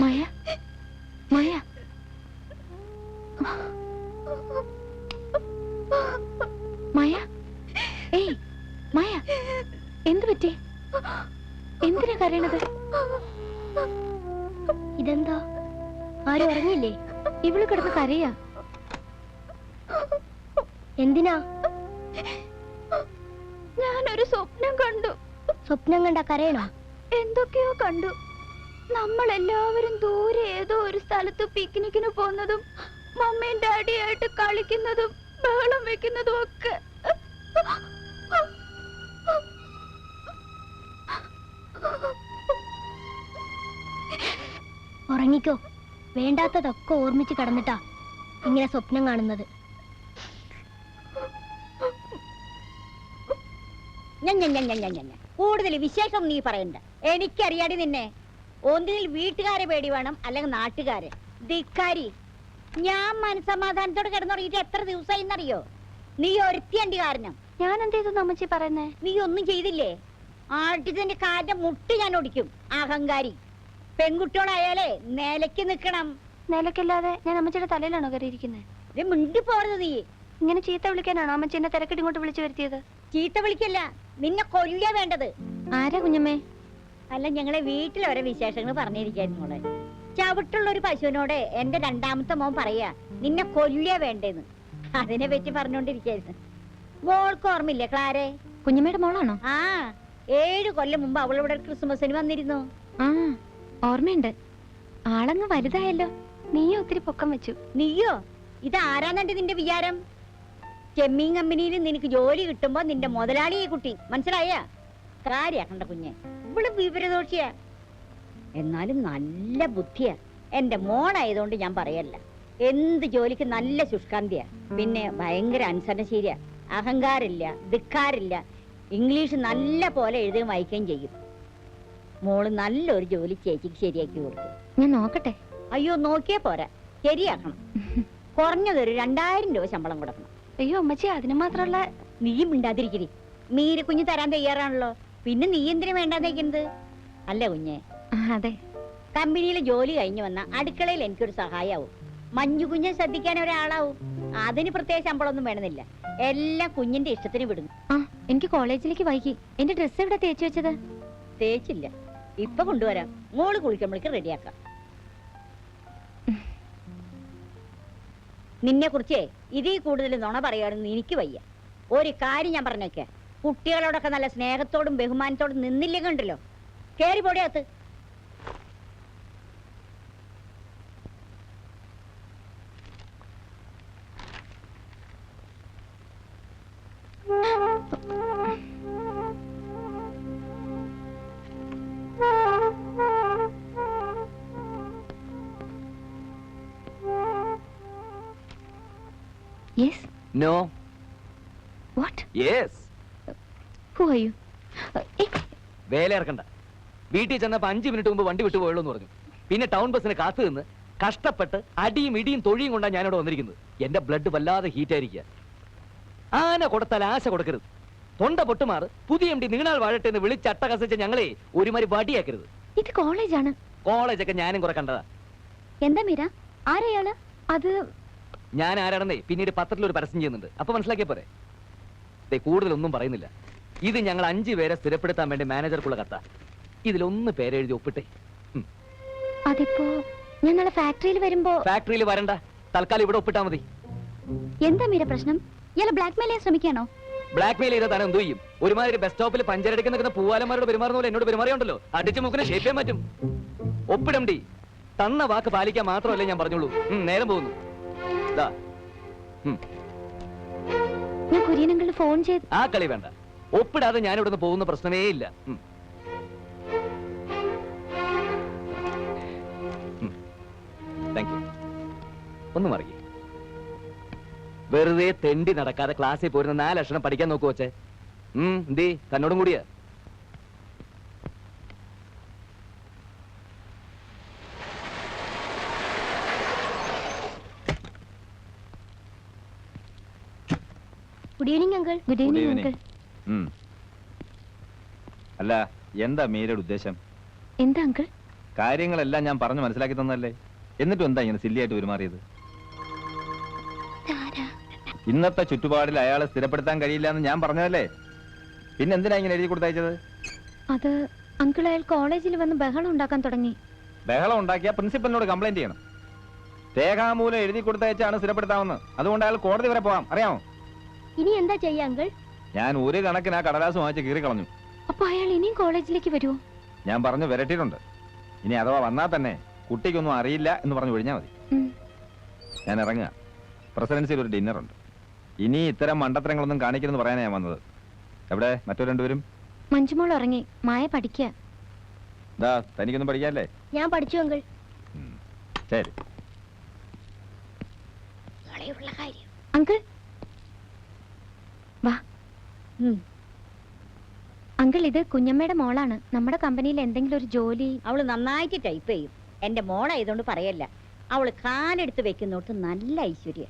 മായ? മായ? മായ? ഏയ് മായ എന്തു പറ്റി? എന്തിനാ കരയണത്? ഇതെന്താ? ആരും ഉറങ്ങിയില്ലേ ഇവൾ കിടന്ന് കരയാ. എന്തിനാ? ഞാനൊരു സ്വപ്നം കണ്ടു. സ്വപ്നം കണ്ട കരയണോ? എന്തൊക്കെയോ കണ്ടു. നമ്മൾ എല്ലാവരും ദൂരെ ഏതോ ഒരു സ്ഥലത്ത് പിക്നിക്കിന് പോകുന്നതും മമ്മയും ഡാഡിയായിട്ട് കളിക്കുന്നതും ബഹളം വെക്കുന്നതും ഒക്കെ. ഉറങ്ങിക്കോ. വേണ്ടാത്തതൊക്കെ ഓർമ്മിച്ച് കടന്നിട്ടാ ഇങ്ങനെ സ്വപ്നം കാണുന്നത്. കൂടുതൽ വിശേഷം നീ പറയണ്ട. എനിക്കറിയാടി നിന്നെ. ഒന്നിൽ വീട്ടുകാരെ പേടി വേണം അല്ലെങ്കിൽ നാട്ടുകാരെ. ധിക്കാരി. ഞാൻ മനസമാധാനത്തോടെ കിടന്നുറങ്ങിയിട്ട് എത്ര ദിവസമായി എന്നറിയോ നീ ഒരുത്തിയണ്ടി കാരണം. ഞാൻ എന്ത് ചെയ്തു അമ്മച്ചി പറയുന്നേ? നീ ഒന്നും ചെയ്തില്ലേ? ആട്ടിന്റെ കാറ്റ മുട്ടി ഞാൻ ഓടിക്കും അഹങ്കാരി. പെൺകുട്ടികളായാലേ നിലയ്ക്ക് നിക്കണം നിലക്കില്ലാതെ ഞാൻ അമ്മച്ചിയുടെ തലയിലാണോ കയറിയിരിക്കുന്നത് മിണ്ടി പോരുത് നീ. ഇങ്ങനെ ചീത്ത വിളിക്കാനാണോ അമ്മച്ചി എന്നെ തിരക്കിട്ട് ഇങ്ങോട്ട് വിളിച്ചു വരുത്തിയത്? ചീത്ത വിളിക്കല്ല നിന്നെ കൊല്ലുക വേണ്ടത്. ആരാ കുഞ്ഞമ്മേ? അല്ല ഞങ്ങളെ വീട്ടിൽ ഓരോ വിശേഷങ്ങൾ പറഞ്ഞിരിക്കായിരുന്നു മോളെ. ചവിട്ടുള്ള ഒരു പശുവിനോട് എന്റെ രണ്ടാമത്തെ മോൻ പറയാ നിന്നെ കൊല്ലുക വേണ്ടെന്ന്. അതിനെ പറ്റി പറഞ്ഞോണ്ടിരിക്കായിരുന്നു. മോൾക്ക് ഓർമ്മയില്ലേ ക്ലാരെ? കുഞ്ഞമ്മയുടെ മോളാണോ? ആ ഏഴ് കൊല്ലം മുമ്പ് അവളിവിടെ ക്രിസ്മസിന് വന്നിരുന്നു. ആ ഓർമ്മയുണ്ട്. ആളങ്ങ് വലുതായല്ലോ. നീയോ ഒത്തിരി പൊക്കം വെച്ചു. നീയോ? ഇത് ആരാന്നുണ്ട് നിന്റെ വിചാരം? ചെമ്മീൻ കമ്പനിയിൽ നിനക്ക് ജോലി കിട്ടുമ്പോ നിന്റെ മുതലാളിയെ കുട്ടി. മനസ്സിലായ? കാര്യാക്കണ്ട കുഞ്ഞെ. ഇവൾ വിവരദോഷിയാ? എന്നാലും നല്ല ബുദ്ധിയാ. എന്റെ മോണായതുകൊണ്ട് ഞാൻ പറയല്ല. എന്ത് ജോലിക്ക് നല്ല ശുഷ്കാന്തിയാ. പിന്നെ ഭയങ്കര അനുസരണശീലിയാ അഹങ്കാരില്ല ധിക്കാരില്ല. ഇംഗ്ലീഷ് നല്ല പോലെ എഴുതുകയും വായിക്കുകയും ചെയ്യും. മോൾ നല്ലൊരു ജോലി ചേച്ചിക്ക് ശരിയാക്കി കൊടുക്കും ഞാൻ നോക്കട്ടെ. അയ്യോ നോക്കിയാ പോരാ. ശരിയാക്കണം. കുറഞ്ഞതൊരു രണ്ടായിരം രൂപ ശമ്പളം കൊടുക്കണം. അയ്യോ അമ്മച്ചി അതിന് മാത്രമുള്ള നീ മിണ്ടാതിരിക്കരി മീര കുഞ്ഞ് തരാൻ തയ്യാറാണല്ലോ. പിന്നെ നീ എന്തിനു വേണ്ടാന്നേക്കുന്നത് അല്ല കുഞ്ഞെ? അതെ. കമ്പനിയിൽ ജോലി കഴിഞ്ഞു വന്ന അടുക്കളയിൽ എനിക്കൊരു സഹായാവും. മഞ്ഞു കുഞ്ഞെ ശ്രദ്ധിക്കാൻ ഒരാളാവും. അതിന് പ്രത്യേക ശമ്പളമൊന്നും വേണമെന്നില്ല. എല്ലാം കുഞ്ഞിന്റെ ഇഷ്ടത്തിന് വിടുന്നു. ആ എനിക്ക് കോളേജിലേക്ക് വൈകി. എന്റെ ഡ്രസ്സ് എവിടെ തേച്ചു വെച്ചത്? തേച്ചില്ല. ഇപ്പൊ കൊണ്ടുവരാം. മോൾ കുളിക്കുമ്പോഴേക്ക് റെഡിയാക്കാം. നിന്നെ കുറിച്ചേ ഇതിൽ കൂടുതൽ നുണ പറയാനൊന്നും എനിക്ക് വയ്യ. ഒരു കാര്യം ഞാൻ പറഞ്ഞേക്കെ. കുട്ടികളോടൊക്കെ നല്ല സ്നേഹത്തോടും ബഹുമാനത്തോടും നിന്നില്ലേ കണ്ടല്ലോ കേറി പൊടിയകത്ത് Yes? No. What? Yes who are you വേല വീട്ടിൽ ചെന്നപ്പോ അഞ്ചു മിനിറ്റ് മുമ്പ് വണ്ടി വിട്ടു പോയുള്ളൂ എന്ന് പറഞ്ഞു. പിന്നെ ടൗൺ ബസ്സിന് കാത്തു നിന്ന് കഷ്ടപ്പെട്ട് അടിയും ഇടിയും തൊഴിയും കൊണ്ടാണ് ഞാനിവിടെ വന്നിരിക്കുന്നത്. എന്റെ ബ്ലഡ് വല്ലാതെ ഹീറ്റ് ആയിരിക്കുക. ആന കൊടുത്താൽ ആശ കൊടുക്കരുത്. തൊണ്ട പൊട്ടുമാർ പുതിയ എം ഡി നീണാൾ വാഴട്ടെ എന്ന് വിളിച്ചട്ട കസിച്ച ഞങ്ങളെ ഒരുമാതിരി വടിയാക്കരുത്. ഇത് കോളേജാണ്. കോളേജൊക്കെ ഞാനും കുറെ കണ്ടതാ. എന്താ മീര? ആരെയാൾ? അത് ഞാൻ ആരാണെന്നേ? പിന്നീട് പത്രത്തിൽ ഒരു പരസ്യം ചെയ്യുന്നുണ്ട്. അപ്പൊ മനസ്സിലാക്കിയ പോരെ? ദേ, കൂടുതലൊന്നും പറയുന്നില്ല. ഇത് ഞങ്ങൾ അഞ്ചു പേരെ സ്ഥിരപ്പെടുത്താൻ വേണ്ടി മാനേജർക്കുള്ള കത്ത. ഇതിലൊന്ന് പേരെഴുതി ഒപ്പിട്ടെ. അതിപ്പോ ഞാൻ നാളെ ഫാക്ടറിയിൽ വരുമ്പോ ഫാക്ടറിയിൽ വരണ്ട. തൽക്കാലം ഇവിടെ ഒപ്പിട്ടാ മതി. എന്താ മീര പ്രശ്നം? ഇയാളെ ബ്ലാക്ക്മെയിൽ ചെയ്യാൻ ശ്രമിക്കാണോ ബ്ലാക്ക് മെയിൽ ചെയ്താൽ താൻ എന്തു ചെയ്യും? ഒരുമാതിരി ബസ് സ്റ്റോപ്പിൽ പഞ്ചരടിക്ക് നിൽക്കുന്ന പൂവാലന്മാരോട് പെരുമാറുന്ന പോലെ എന്നോട് പെരുമാറിയുണ്ടല്ലോ. അടിച്ചു മുക്കിനെ ഷേപ്പ് ചെയ്യാൻ പറ്റും. ഒപ്പിടം ഡി. തന്ന വാക്ക് പാലിക്കാൻ മാത്രമല്ലേ ഞാൻ പറഞ്ഞോളൂ നേരം പോകുന്നു. ഞാൻ ഫോൺ ചെയ്ത് ആ കളി വേണ്ട. ഒപ്പിടാതെ ഞാൻ ഇവിടുന്ന് പോകുന്ന പ്രശ്നമേ ഇല്ല. താങ്ക് യു ഒന്ന് മറിയേ വെറുതെ തെണ്ടി നടക്കാതെ ക്ലാസ്സിൽ പോരുന്ന നാലക്ഷരം പഠിക്കാൻ നോക്കു വച്ചേ ഉം എന്തേ? തന്നോടും കൂടിയാ. Good evening uncle good evening uncle. അല്ല എന്താ മീരയുടെ ഉദ്ദേശം? എന്താ അങ്കിൾ? കാര്യങ്ങളെല്ലാം ഞാൻ പറഞ്ഞു മനസ്സിലാക്കി തന്നല്ലേ എന്നിട്ടും എന്താ ഇങ്ങനെ സില്ലിയായിട്ട് പെരുമാറിയത്? ഇന്നത്തെ ചുറ്റുപാടിൽ അയാളെ സ്ഥിരപ്പെടുത്താൻ കഴിയില്ല എന്ന് ഞാൻ പറഞ്ഞതല്ലേ? പിന്നെ എന്തിനാ ഇങ്ങനെ എഴുതി കൊടുത്തയച്ചത് അത് അങ്കിൾ അയാൾ കോളേജിൽ വന്ന് ബഹളം ഉണ്ടാക്കാൻ തുടങ്ങി. ബഹളം ഉണ്ടാക്കിയ പ്രിൻസിപ്പലിനോട് കംപ്ലൈന്റ് ചെയ്യണം. രേഖാമൂലം എഴുതി കൊടുത്തയച്ചാണ് സ്ഥിരപ്പെടുത്താമെന്ന് അതുകൊണ്ട് അയാൾ കോടതി വരെ പോവാം അറിയാമോ? ഇനി എന്താ ചെയ്യാ അങ്കിൾ? ഞാൻ ഒരു കണക്കിന് ആ കടലാസ് വാങ്ങിച്ച് കീറി കളഞ്ഞു. അപ്പൊ അയാൾ ഇനിയും കോളേജിലേക്ക് വരുമോ ഞാൻ പറഞ്ഞു വരട്ടിയിട്ടുണ്ട്. ഇനി അഥവാ വന്നാൽ തന്നെ കുട്ടിക്കൊന്നും അറിയില്ല എന്ന് പറഞ്ഞു ഒഴിഞ്ഞാൽ മതി. ഞാൻ ഇറങ്ങുക. പ്രസിഡൻസിയിൽ ഒരു ഡിന്നർ ഉണ്ട്. ഇനി ഇത്തരം മണ്ടത്തരങ്ങളൊന്നും കാണിക്കണമെന്ന് പറയാനാണ് ഞാൻ വന്നത്. എവിടെ? മറ്റു രണ്ടുപേരും? മഞ്ജുമോൾ ഇറങ്ങി മായ പഠിക്കുക. ദാ തനിക്കൊന്നും പഠിക്കാല്ലേ ഞാൻ പഠിച്ചു അങ്കിൾ. ശരി. അങ്കിൾ. അങ്കിൾ ഇത് കുഞ്ഞമ്മയുടെ മോളാണ്. നമ്മുടെ കമ്പനിയിൽ എന്തെങ്കിലും ഒരു ജോലി അവൾ നന്നായിട്ട് ടൈപ്പ് ചെയ്യും. എന്റെ മോളായതുകൊണ്ട് പറയല്ല. അവൾ കാലെടുത്ത് വെക്കുന്നോട്ട് നല്ല ഐശ്വര്യ.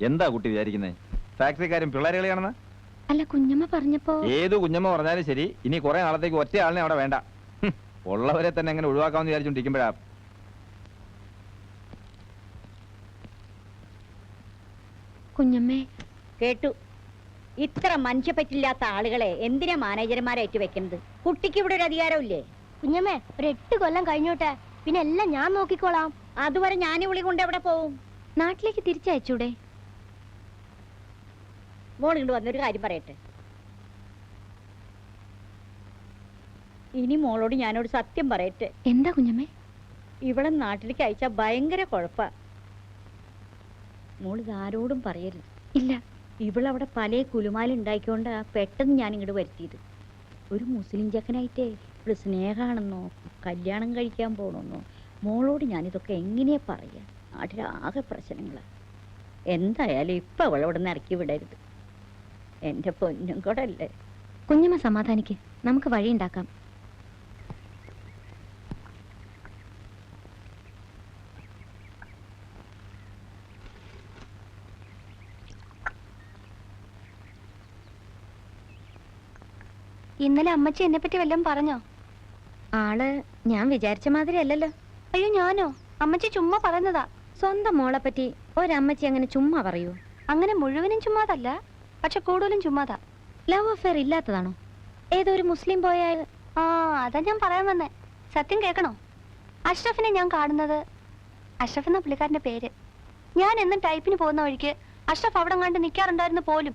എന്താ കുട്ടി വിചാരിക്കുന്നേ? ഫാക്ടറിക്കാരും പിള്ളേരുകളെയാണെന്ന് അല്ല കുഞ്ഞമ്മ പറഞ്ഞപ്പോ ഏത് കുഞ്ഞമ്മ പറഞ്ഞാലും ശരി. ഇനി കുറെ നാളത്തേക്ക് ഒറ്റ ആളിനെ അവിടെ വേണ്ട. ഉള്ളവരെ തന്നെ എങ്ങനെ ഒഴിവാക്കാമെന്ന് വിചാരിച്ചോണ്ടിരിക്കുമ്പോഴാ കുഞ്ഞമ്മേ. കേട്ടു. ഇത്ര മനുഷ്യപ്പറ്റില്ലാത്ത ആളുകളെ എന്തിനാ മാനേജർമാരായിട്ട് വെക്കുന്നത് കുട്ടിക്ക് ഇവിടെ ഒരു അധികാരമില്ലേ? കുഞ്ഞമ്മേ ഒരു എട്ട് കൊല്ലം കഴിഞ്ഞോട്ടെ. പിന്നെ എല്ലാം ഞാൻ നോക്കിക്കോളാം. അതുവരെ ഞാൻ വിളി കൊണ്ട് എവിടെ പോവും? നാട്ടിലേക്ക് തിരിച്ചയച്ചൂടെ? മോളിങ്ങോട് വന്നൊരു കാര്യം പറയട്ടെ. ഇനി മോളോട് ഞാനോട് സത്യം പറയട്ടെ. എന്താ കുഞ്ഞമ്മേ? ഇവിടെ നാട്ടിലേക്ക് അയച്ചാ ഭയങ്കര കുഴപ്പാ. മോൾ ആരോടും പറയരുത്. ഇല്ല ഇവളവിടെ പല കുലുമാലുണ്ടായിക്കൊണ്ടാ പെട്ടെന്ന് ഞാൻ ഇങ്ങോട്ട് വരുത്തിയത്. ഒരു മുസ്ലിം ചക്കനായിട്ടേ ഇവിടെ സ്നേഹമാണെന്നോ കല്യാണം കഴിക്കാൻ പോകണമെന്നോ മോളോട് ഞാനിതൊക്കെ എങ്ങനെയാ പറയാ? നാട്ടിലാകെ പ്രശ്നങ്ങളാണ് എന്തായാലും ഇപ്പൊ അവളെ ഇവിടെ നിന്ന് ഇറക്കി വിടരുത്. എന്റെ പൊന്നും കൂടെ അല്ലേ? കുഞ്ഞമ്മ സമാധാനിക്ക്. നമുക്ക് വഴിയുണ്ടാക്കാം. ഇന്നലെ അമ്മച്ചി എന്നെ പറ്റി വല്ലതും പറഞ്ഞോ? ആൾ ഞാൻ വിചാരിച്ച മാതിരി അല്ലല്ലോ. അയ്യോ ഞാനോ? അമ്മച്ചി ചുമ്മാ പറയുന്നതാ. സ്വന്തം മോളെ പറ്റി ഒരമ്മച്ചി അങ്ങനെ ചുമ്മാ പറയൂ. അങ്ങനെ മുഴുവനും ചുമ്മാതല്ല പക്ഷെ കൂടുതലും ചുമ്മാതാ. Love affair ഇല്ലാത്തതാണോ? ഏതോ ഒരു മുസ്ലിം പോയാൽ ആ അതാ ഞാൻ പറയാൻ വന്നേ. സത്യം കേൾക്കണോ? അഷ്റഫിനെ ഞാൻ കാണുന്നത് അഷ്റഫ് എന്ന പുള്ളിക്കാരന്റെ പേര്. ഞാൻ എന്നും ടൈപ്പിന് പോകുന്ന വഴിക്ക് അഷ്റഫ് അവിടെ കണ്ട് നിൽക്കാറുണ്ടായിരുന്നു പോലും.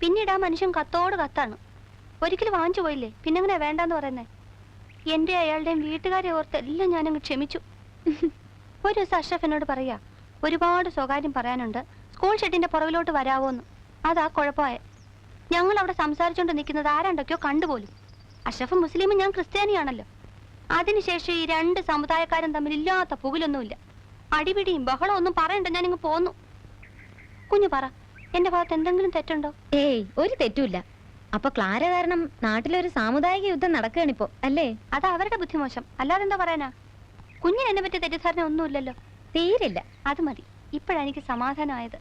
പിന്നീട് ആ മനുഷ്യൻ കത്തോട് കത്താണ്. ഒരിക്കലും വാങ്ങിച്ചു പോയില്ലേ? പിന്നെങ്ങനെ വേണ്ടാന്ന് പറയുന്നേ? എന്റെ അയാളുടെയും വീട്ടുകാരെ ഓർത്ത് എല്ലാം ഞാനങ്ങ് ക്ഷമിച്ചു. ഒരു ദിവസം അഷ്റഫിനോട് പറയാ ഒരുപാട് സ്വകാര്യം പറയാനുണ്ട്. സ്കൂൾ ഷെഡിന്റെ പുറകിലോട്ട് വരാവോന്ന്. അതാ കുഴപ്പമായ. ഞങ്ങൾ അവിടെ സംസാരിച്ചുകൊണ്ട് നിൽക്കുന്നത് ആരാണ്ടൊക്കെയോ കണ്ടുപോലും. അഷ്റഫ് മുസ്ലിമും ഞാൻ ക്രിസ്ത്യാനിയാണല്ലോ. അതിനുശേഷം ഈ രണ്ട് സമുദായക്കാരും തമ്മിൽ ഇല്ലാത്ത പുകിലൊന്നുമില്ല. അടിപിടിയും ബഹളവും ഒന്നും പറയണ്ട ഞാനിങ്ങ് പോന്നു. കുഞ്ഞു പറ എന്റെ ഭാഗത്ത് എന്തെങ്കിലും തെറ്റുണ്ടോ? ഏയ് ഒരു തെറ്റുമില്ല. അപ്പൊ ക്ലാര കാരണം നാട്ടിലൊരു സാമുദായിക യുദ്ധം നടക്കുകയാണിപ്പോ അല്ലേ? അത് അവരുടെ ബുദ്ധിമോശം അല്ലാതെ എന്താ പറയാനാ? കുഞ്ഞിനെ പറ്റി പറ്റിയ തെറ്റിദ്ധാരണ ഒന്നുമില്ലല്ലോ തീരില്ല. അത് മതി. ഇപ്പോഴാണ് എനിക്ക് സമാധാനമായത്.